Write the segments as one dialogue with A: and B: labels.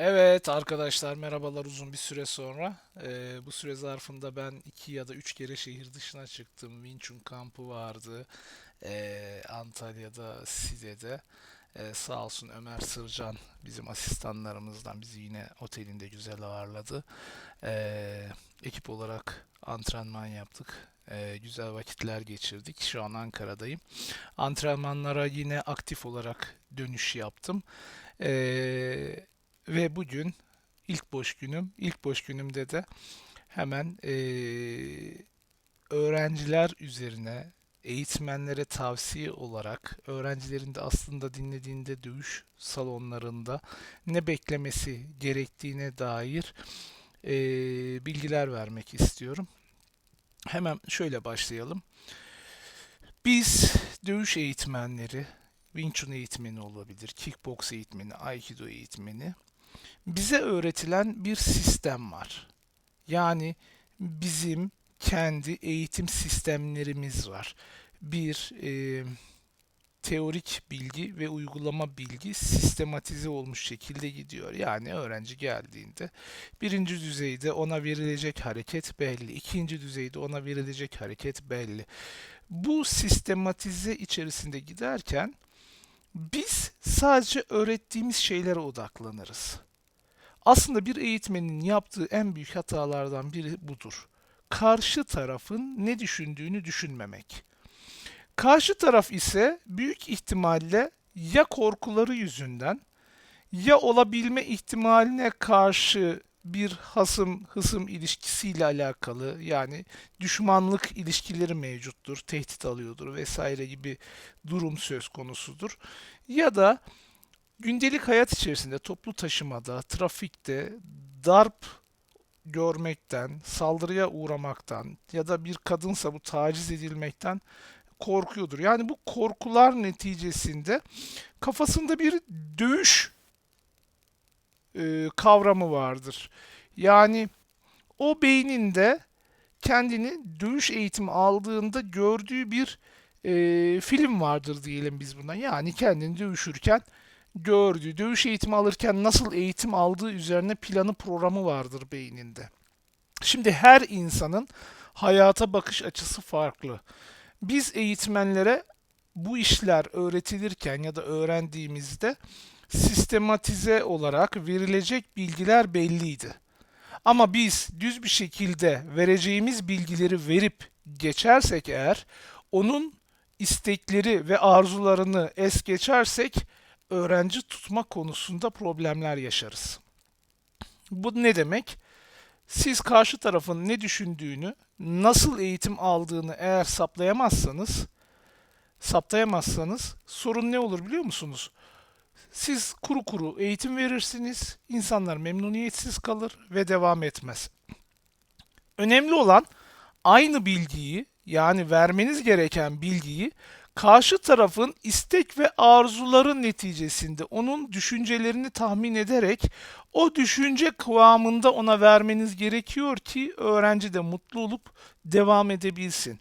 A: Evet arkadaşlar merhabalar uzun bir süre sonra. Ee, bu süre zarfında ben iki ya da üç kere şehir dışına çıktım. Wing Chun kampı vardı. Ee, Antalya'da, Side'de. Ee, sağ olsun Ömer Sırcan bizim asistanlarımızdan bizi yine otelinde güzel ağırladı. Ee, ekip olarak antrenman yaptık. Ee, güzel vakitler geçirdik. Şu an Ankara'dayım. Antrenmanlara yine aktif olarak dönüş yaptım. Ee, ve bugün ilk boş günüm. İlk boş günümde de hemen eee, öğrenciler üzerine eğitmenlere tavsiye olarak öğrencilerin de aslında dinlediğinde dövüş salonlarında ne beklemesi gerektiğine dair eee, bilgiler vermek istiyorum. Hemen şöyle başlayalım. Biz dövüş eğitmenleri, Wing Chun eğitmeni olabilir, kickbox eğitmeni, Aikido eğitmeni bize öğretilen bir sistem var. Yani bizim kendi eğitim sistemlerimiz var. Bir e, teorik bilgi ve uygulama bilgi sistematize olmuş şekilde gidiyor. Yani öğrenci geldiğinde birinci düzeyde ona verilecek hareket belli, ikinci düzeyde ona verilecek hareket belli. Bu sistematize içerisinde giderken biz sadece öğrettiğimiz şeylere odaklanırız. Aslında bir eğitmenin yaptığı en büyük hatalardan biri budur. Karşı tarafın ne düşündüğünü düşünmemek. Karşı taraf ise büyük ihtimalle ya korkuları yüzünden ya olabilme ihtimaline karşı bir hasım hısım ilişkisiyle alakalı yani düşmanlık ilişkileri mevcuttur, tehdit alıyordur vesaire gibi durum söz konusudur. Ya da gündelik hayat içerisinde toplu taşımada, trafikte darp görmekten, saldırıya uğramaktan ya da bir kadınsa bu taciz edilmekten korkuyordur. Yani bu korkular neticesinde kafasında bir dövüş e, kavramı vardır. Yani o beyninde kendini dövüş eğitimi aldığında gördüğü bir e, film vardır diyelim biz buna. Yani kendini dövüşürken gördüğü, dövüş eğitimi alırken nasıl eğitim aldığı üzerine planı programı vardır beyninde. Şimdi her insanın hayata bakış açısı farklı. Biz eğitmenlere bu işler öğretilirken ya da öğrendiğimizde sistematize olarak verilecek bilgiler belliydi. Ama biz düz bir şekilde vereceğimiz bilgileri verip geçersek eğer onun istekleri ve arzularını es geçersek öğrenci tutma konusunda problemler yaşarız. Bu ne demek? Siz karşı tarafın ne düşündüğünü, nasıl eğitim aldığını eğer saptayamazsanız, saptayamazsanız sorun ne olur biliyor musunuz? Siz kuru kuru eğitim verirsiniz, insanlar memnuniyetsiz kalır ve devam etmez. Önemli olan aynı bilgiyi yani vermeniz gereken bilgiyi karşı tarafın istek ve arzuları neticesinde onun düşüncelerini tahmin ederek o düşünce kıvamında ona vermeniz gerekiyor ki öğrenci de mutlu olup devam edebilsin.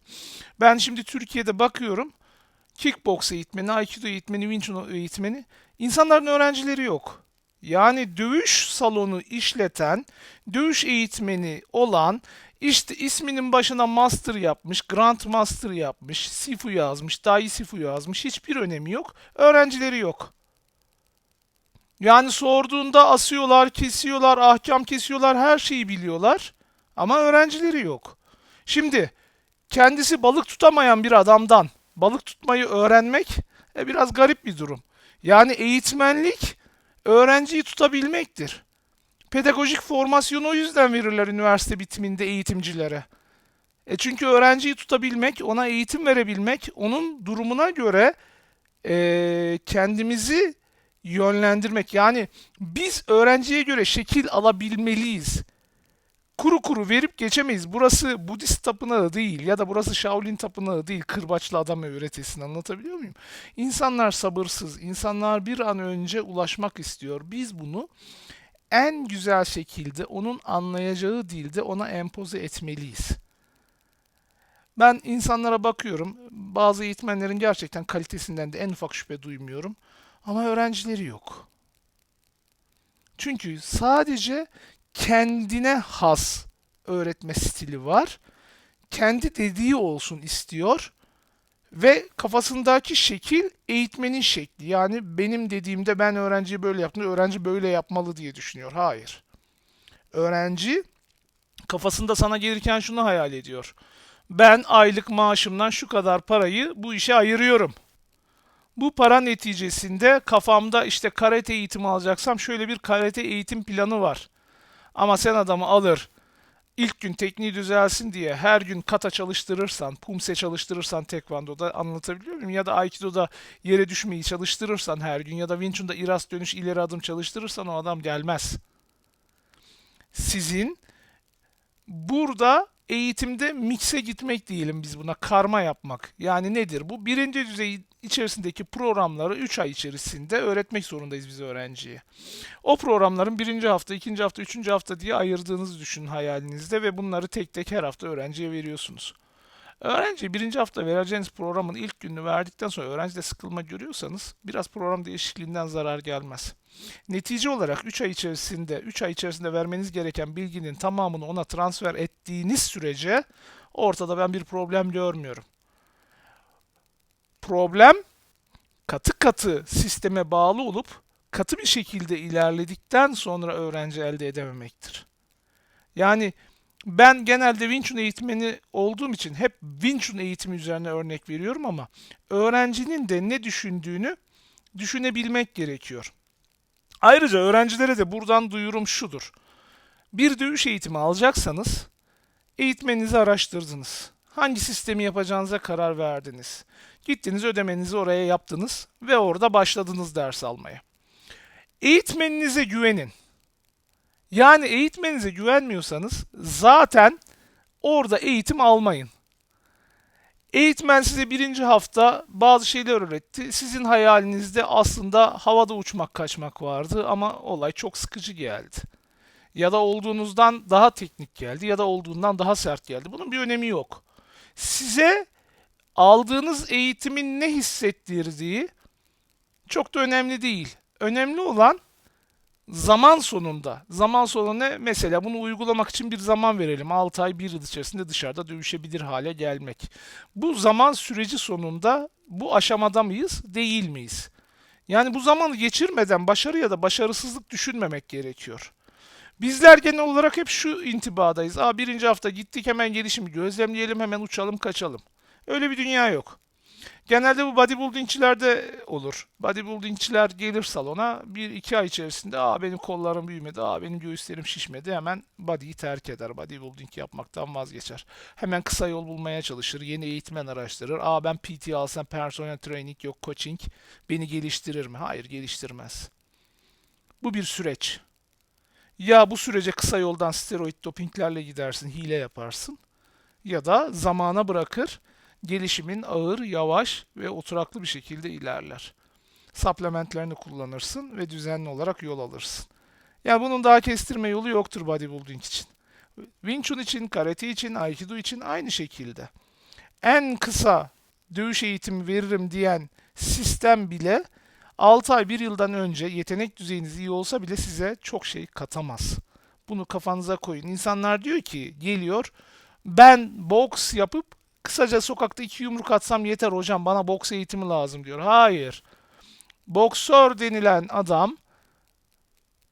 A: Ben şimdi Türkiye'de bakıyorum kickbox eğitmeni, aikido eğitmeni, wing chun eğitmeni insanların öğrencileri yok. Yani dövüş salonu işleten, dövüş eğitmeni olan işte isminin başına master yapmış, grand master yapmış, sifu yazmış, dai sifu yazmış. Hiçbir önemi yok. Öğrencileri yok. Yani sorduğunda asıyorlar, kesiyorlar, ahkam kesiyorlar, her şeyi biliyorlar. Ama öğrencileri yok. Şimdi kendisi balık tutamayan bir adamdan balık tutmayı öğrenmek e, biraz garip bir durum. Yani eğitmenlik öğrenciyi tutabilmektir. Pedagojik formasyonu o yüzden verirler üniversite bitiminde eğitimcilere. E çünkü öğrenciyi tutabilmek, ona eğitim verebilmek, onun durumuna göre e, kendimizi yönlendirmek. Yani biz öğrenciye göre şekil alabilmeliyiz. Kuru kuru verip geçemeyiz. Burası Budist tapınağı değil ya da burası Shaolin tapınağı değil. Kırbaçlı adam öğretisini anlatabiliyor muyum? İnsanlar sabırsız. İnsanlar bir an önce ulaşmak istiyor. Biz bunu en güzel şekilde onun anlayacağı dilde ona empoze etmeliyiz. Ben insanlara bakıyorum. Bazı eğitmenlerin gerçekten kalitesinden de en ufak şüphe duymuyorum. Ama öğrencileri yok. Çünkü sadece kendine has öğretme stili var. Kendi dediği olsun istiyor ve kafasındaki şekil eğitmenin şekli. Yani benim dediğimde ben öğrenciye böyle yaptım, öğrenci böyle yapmalı diye düşünüyor. Hayır. Öğrenci kafasında sana gelirken şunu hayal ediyor. Ben aylık maaşımdan şu kadar parayı bu işe ayırıyorum. Bu para neticesinde kafamda işte karate eğitimi alacaksam şöyle bir karate eğitim planı var. Ama sen adamı alır, ilk gün tekniği düzelsin diye her gün kata çalıştırırsan, pumse çalıştırırsan tekvandoda anlatabiliyor muyum? Ya da aikidoda yere düşmeyi çalıştırırsan her gün ya da Wing Chun'da iras dönüş ileri adım çalıştırırsan o adam gelmez. Sizin burada eğitimde mikse gitmek diyelim biz buna karma yapmak. Yani nedir bu? Birinci düzey içerisindeki programları 3 ay içerisinde öğretmek zorundayız biz öğrenciye. O programların birinci hafta, ikinci hafta, üçüncü hafta diye ayırdığınızı düşünün hayalinizde ve bunları tek tek her hafta öğrenciye veriyorsunuz. Öğrenci birinci hafta vereceğiniz programın ilk gününü verdikten sonra öğrencide sıkılma görüyorsanız biraz program değişikliğinden zarar gelmez. Netice olarak 3 ay içerisinde 3 ay içerisinde vermeniz gereken bilginin tamamını ona transfer ettiğiniz sürece ortada ben bir problem görmüyorum. Problem katı katı sisteme bağlı olup katı bir şekilde ilerledikten sonra öğrenci elde edememektir. Yani ben genelde Wing Chun eğitmeni olduğum için hep Wing Chun eğitimi üzerine örnek veriyorum ama öğrencinin de ne düşündüğünü düşünebilmek gerekiyor. Ayrıca öğrencilere de buradan duyurum şudur. Bir dövüş eğitimi alacaksanız eğitmeninizi araştırdınız. Hangi sistemi yapacağınıza karar verdiniz. Gittiniz ödemenizi oraya yaptınız ve orada başladınız ders almaya. Eğitmeninize güvenin. Yani eğitmeninize güvenmiyorsanız zaten orada eğitim almayın. Eğitmen size birinci hafta bazı şeyler öğretti. Sizin hayalinizde aslında havada uçmak kaçmak vardı ama olay çok sıkıcı geldi. Ya da olduğunuzdan daha teknik geldi ya da olduğundan daha sert geldi. Bunun bir önemi yok. Size aldığınız eğitimin ne hissettirdiği çok da önemli değil. Önemli olan zaman sonunda. Zaman sonu ne? Mesela bunu uygulamak için bir zaman verelim. 6 ay 1 yıl içerisinde dışarıda dövüşebilir hale gelmek. Bu zaman süreci sonunda bu aşamada mıyız, değil miyiz? Yani bu zamanı geçirmeden başarı ya da başarısızlık düşünmemek gerekiyor. Bizler genel olarak hep şu intibadayız. Aa birinci hafta gittik hemen gelişimi gözlemleyelim hemen uçalım kaçalım. Öyle bir dünya yok. Genelde bu bodybuildingçilerde olur. Bodybuildingçiler gelir salona bir iki ay içerisinde aa benim kollarım büyümedi, aa benim göğüslerim şişmedi hemen body'yi terk eder. Bodybuilding yapmaktan vazgeçer. Hemen kısa yol bulmaya çalışır, yeni eğitmen araştırır. Aa ben PT alsam personal training yok coaching beni geliştirir mi? Hayır geliştirmez. Bu bir süreç. Ya bu sürece kısa yoldan steroid dopinglerle gidersin, hile yaparsın. Ya da zamana bırakır, gelişimin ağır, yavaş ve oturaklı bir şekilde ilerler. Supplementlerini kullanırsın ve düzenli olarak yol alırsın. Yani bunun daha kestirme yolu yoktur bodybuilding için. Wing Chun için, karate için, aikido için aynı şekilde. En kısa dövüş eğitimi veririm diyen sistem bile 6 ay 1 yıldan önce yetenek düzeyiniz iyi olsa bile size çok şey katamaz. Bunu kafanıza koyun. İnsanlar diyor ki geliyor ben boks yapıp kısaca sokakta iki yumruk atsam yeter hocam bana boks eğitimi lazım diyor. Hayır. Boksör denilen adam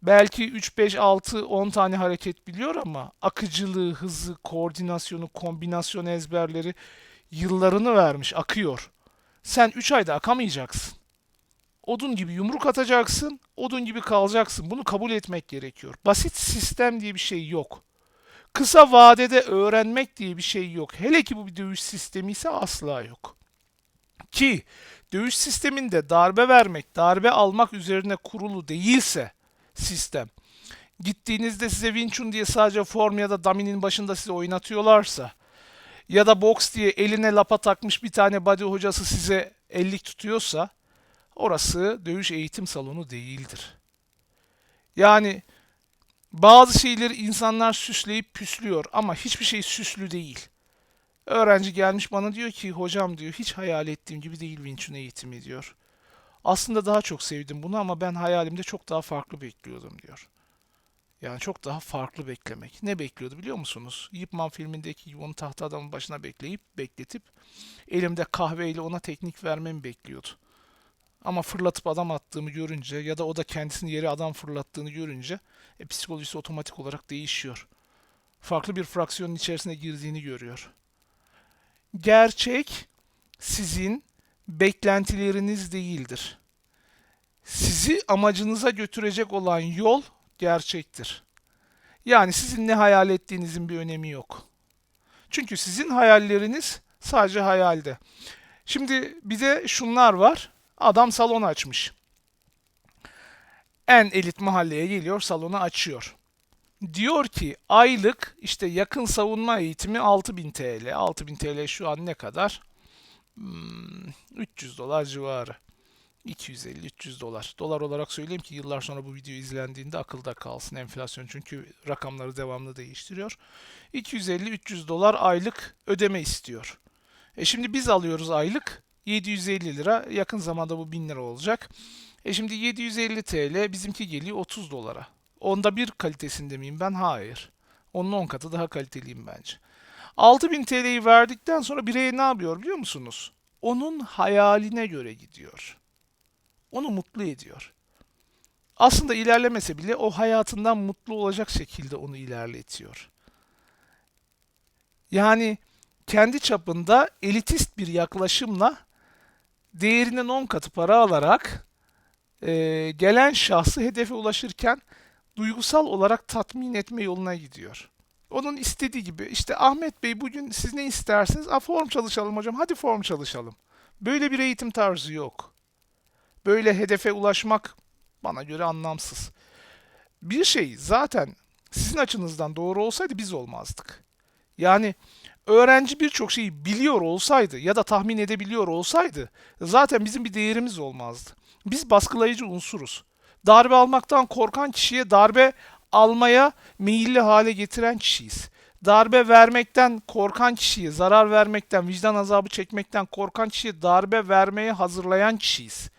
A: belki 3, 5, 6, 10 tane hareket biliyor ama akıcılığı, hızı, koordinasyonu, kombinasyon ezberleri yıllarını vermiş, akıyor. Sen 3 ayda akamayacaksın. Odun gibi yumruk atacaksın, odun gibi kalacaksın. Bunu kabul etmek gerekiyor. Basit sistem diye bir şey yok. Kısa vadede öğrenmek diye bir şey yok. Hele ki bu bir dövüş sistemi ise asla yok. Ki dövüş sisteminde darbe vermek, darbe almak üzerine kurulu değilse sistem, gittiğinizde size Wing diye sadece form ya da duminin başında size oynatıyorlarsa ya da boks diye eline lapa takmış bir tane body hocası size ellik tutuyorsa orası dövüş eğitim salonu değildir. Yani bazı şeyleri insanlar süsleyip püslüyor ama hiçbir şey süslü değil. Öğrenci gelmiş bana diyor ki hocam diyor hiç hayal ettiğim gibi değil Wing eğitimi diyor. Aslında daha çok sevdim bunu ama ben hayalimde çok daha farklı bekliyordum diyor. Yani çok daha farklı beklemek. Ne bekliyordu biliyor musunuz? Ip Man filmindeki gibi onu tahta adamın başına bekleyip bekletip elimde kahveyle ona teknik vermemi bekliyordu. Ama fırlatıp adam attığımı görünce ya da o da kendisini yere adam fırlattığını görünce e, psikolojisi otomatik olarak değişiyor. Farklı bir fraksiyonun içerisine girdiğini görüyor. Gerçek sizin beklentileriniz değildir. Sizi amacınıza götürecek olan yol gerçektir. Yani sizin ne hayal ettiğinizin bir önemi yok. Çünkü sizin hayalleriniz sadece hayalde. Şimdi bir de şunlar var. Adam salon açmış. En elit mahalleye geliyor, salonu açıyor. Diyor ki aylık işte yakın savunma eğitimi 6000 TL. 6000 TL şu an ne kadar? Hmm, 300 dolar civarı. 250-300 dolar. Dolar olarak söyleyeyim ki yıllar sonra bu video izlendiğinde akılda kalsın enflasyon çünkü rakamları devamlı değiştiriyor. 250-300 dolar aylık ödeme istiyor. E şimdi biz alıyoruz aylık 750 lira. Yakın zamanda bu 1000 lira olacak. E şimdi 750 TL bizimki geliyor 30 dolara. Onda bir kalitesinde miyim ben? Hayır. Onun 10 katı daha kaliteliyim bence. 6000 TL'yi verdikten sonra birey ne yapıyor biliyor musunuz? Onun hayaline göre gidiyor. Onu mutlu ediyor. Aslında ilerlemese bile o hayatından mutlu olacak şekilde onu ilerletiyor. Yani kendi çapında elitist bir yaklaşımla değerinin 10 katı para alarak e, gelen şahsı hedefe ulaşırken duygusal olarak tatmin etme yoluna gidiyor. Onun istediği gibi işte Ahmet Bey bugün siz ne istersiniz? A form çalışalım hocam. Hadi form çalışalım. Böyle bir eğitim tarzı yok. Böyle hedefe ulaşmak bana göre anlamsız. Bir şey zaten sizin açınızdan doğru olsaydı biz olmazdık. Yani öğrenci birçok şeyi biliyor olsaydı ya da tahmin edebiliyor olsaydı zaten bizim bir değerimiz olmazdı. Biz baskılayıcı unsuruz. Darbe almaktan korkan kişiye darbe almaya meyilli hale getiren kişiyiz. Darbe vermekten korkan kişiyi, zarar vermekten, vicdan azabı çekmekten korkan kişiye darbe vermeye hazırlayan kişiyiz.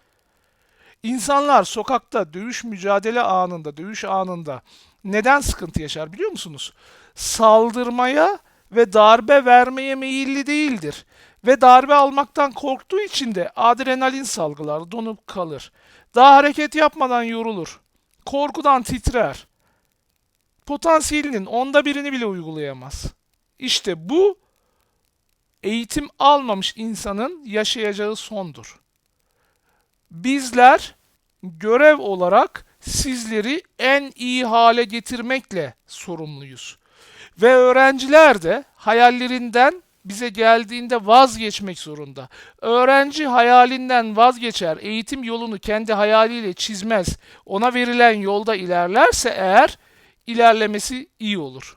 A: İnsanlar sokakta dövüş mücadele anında, dövüş anında neden sıkıntı yaşar biliyor musunuz? Saldırmaya ve darbe vermeye meyilli değildir. Ve darbe almaktan korktuğu için de adrenalin salgılar, donup kalır. Daha hareket yapmadan yorulur. Korkudan titrer. Potansiyelinin onda birini bile uygulayamaz. İşte bu eğitim almamış insanın yaşayacağı sondur. Bizler görev olarak sizleri en iyi hale getirmekle sorumluyuz. Ve öğrenciler de hayallerinden bize geldiğinde vazgeçmek zorunda. Öğrenci hayalinden vazgeçer, eğitim yolunu kendi hayaliyle çizmez, ona verilen yolda ilerlerse eğer ilerlemesi iyi olur.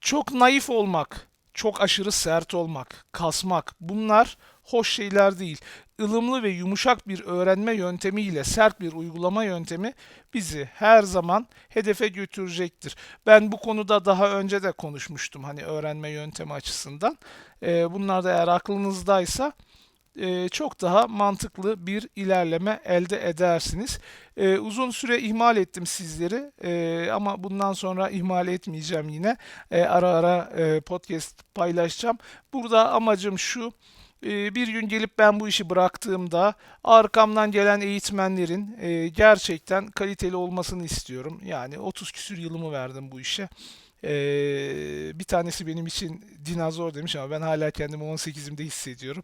A: Çok naif olmak, çok aşırı sert olmak, kasmak bunlar hoş şeyler değil. ılımlı ve yumuşak bir öğrenme yöntemiyle sert bir uygulama yöntemi bizi her zaman hedefe götürecektir. Ben bu konuda daha önce de konuşmuştum hani öğrenme yöntemi açısından. Ee, bunlar da eğer aklınızdaysa e, çok daha mantıklı bir ilerleme elde edersiniz. E, uzun süre ihmal ettim sizleri e, ama bundan sonra ihmal etmeyeceğim yine. E, ara ara podcast paylaşacağım. Burada amacım şu. E, Bir gün gelip ben bu işi bıraktığımda arkamdan gelen eğitmenlerin e, gerçekten kaliteli olmasını istiyorum. Yani 30 küsür yılımı verdim bu işe. Ee, bir tanesi benim için dinozor demiş ama ben hala kendimi 18'imde hissediyorum.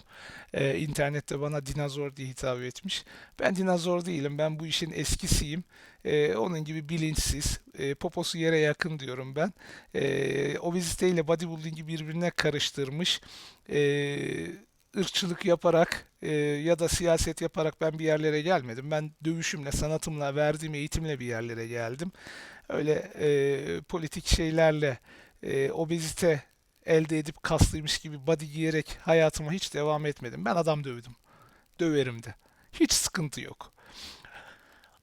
A: Ee, internette bana dinozor diye hitap etmiş. Ben dinozor değilim. Ben bu işin eskisiyim. Ee, onun gibi bilinçsiz, e, poposu yere yakın diyorum ben. Ee, obeziteyle bodybuilding'i birbirine karıştırmış. Ee, ırkçılık yaparak e, ya da siyaset yaparak ben bir yerlere gelmedim. Ben dövüşümle, sanatımla, verdiğim eğitimle bir yerlere geldim öyle e, politik şeylerle e, obezite elde edip kaslıymış gibi body giyerek hayatıma hiç devam etmedim. Ben adam dövdüm. Döverim de. Hiç sıkıntı yok.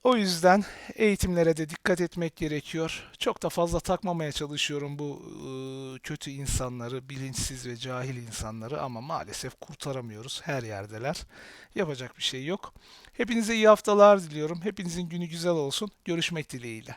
A: O yüzden eğitimlere de dikkat etmek gerekiyor. Çok da fazla takmamaya çalışıyorum bu ıı, kötü insanları, bilinçsiz ve cahil insanları ama maalesef kurtaramıyoruz. Her yerdeler. Yapacak bir şey yok. Hepinize iyi haftalar diliyorum. Hepinizin günü güzel olsun. Görüşmek dileğiyle.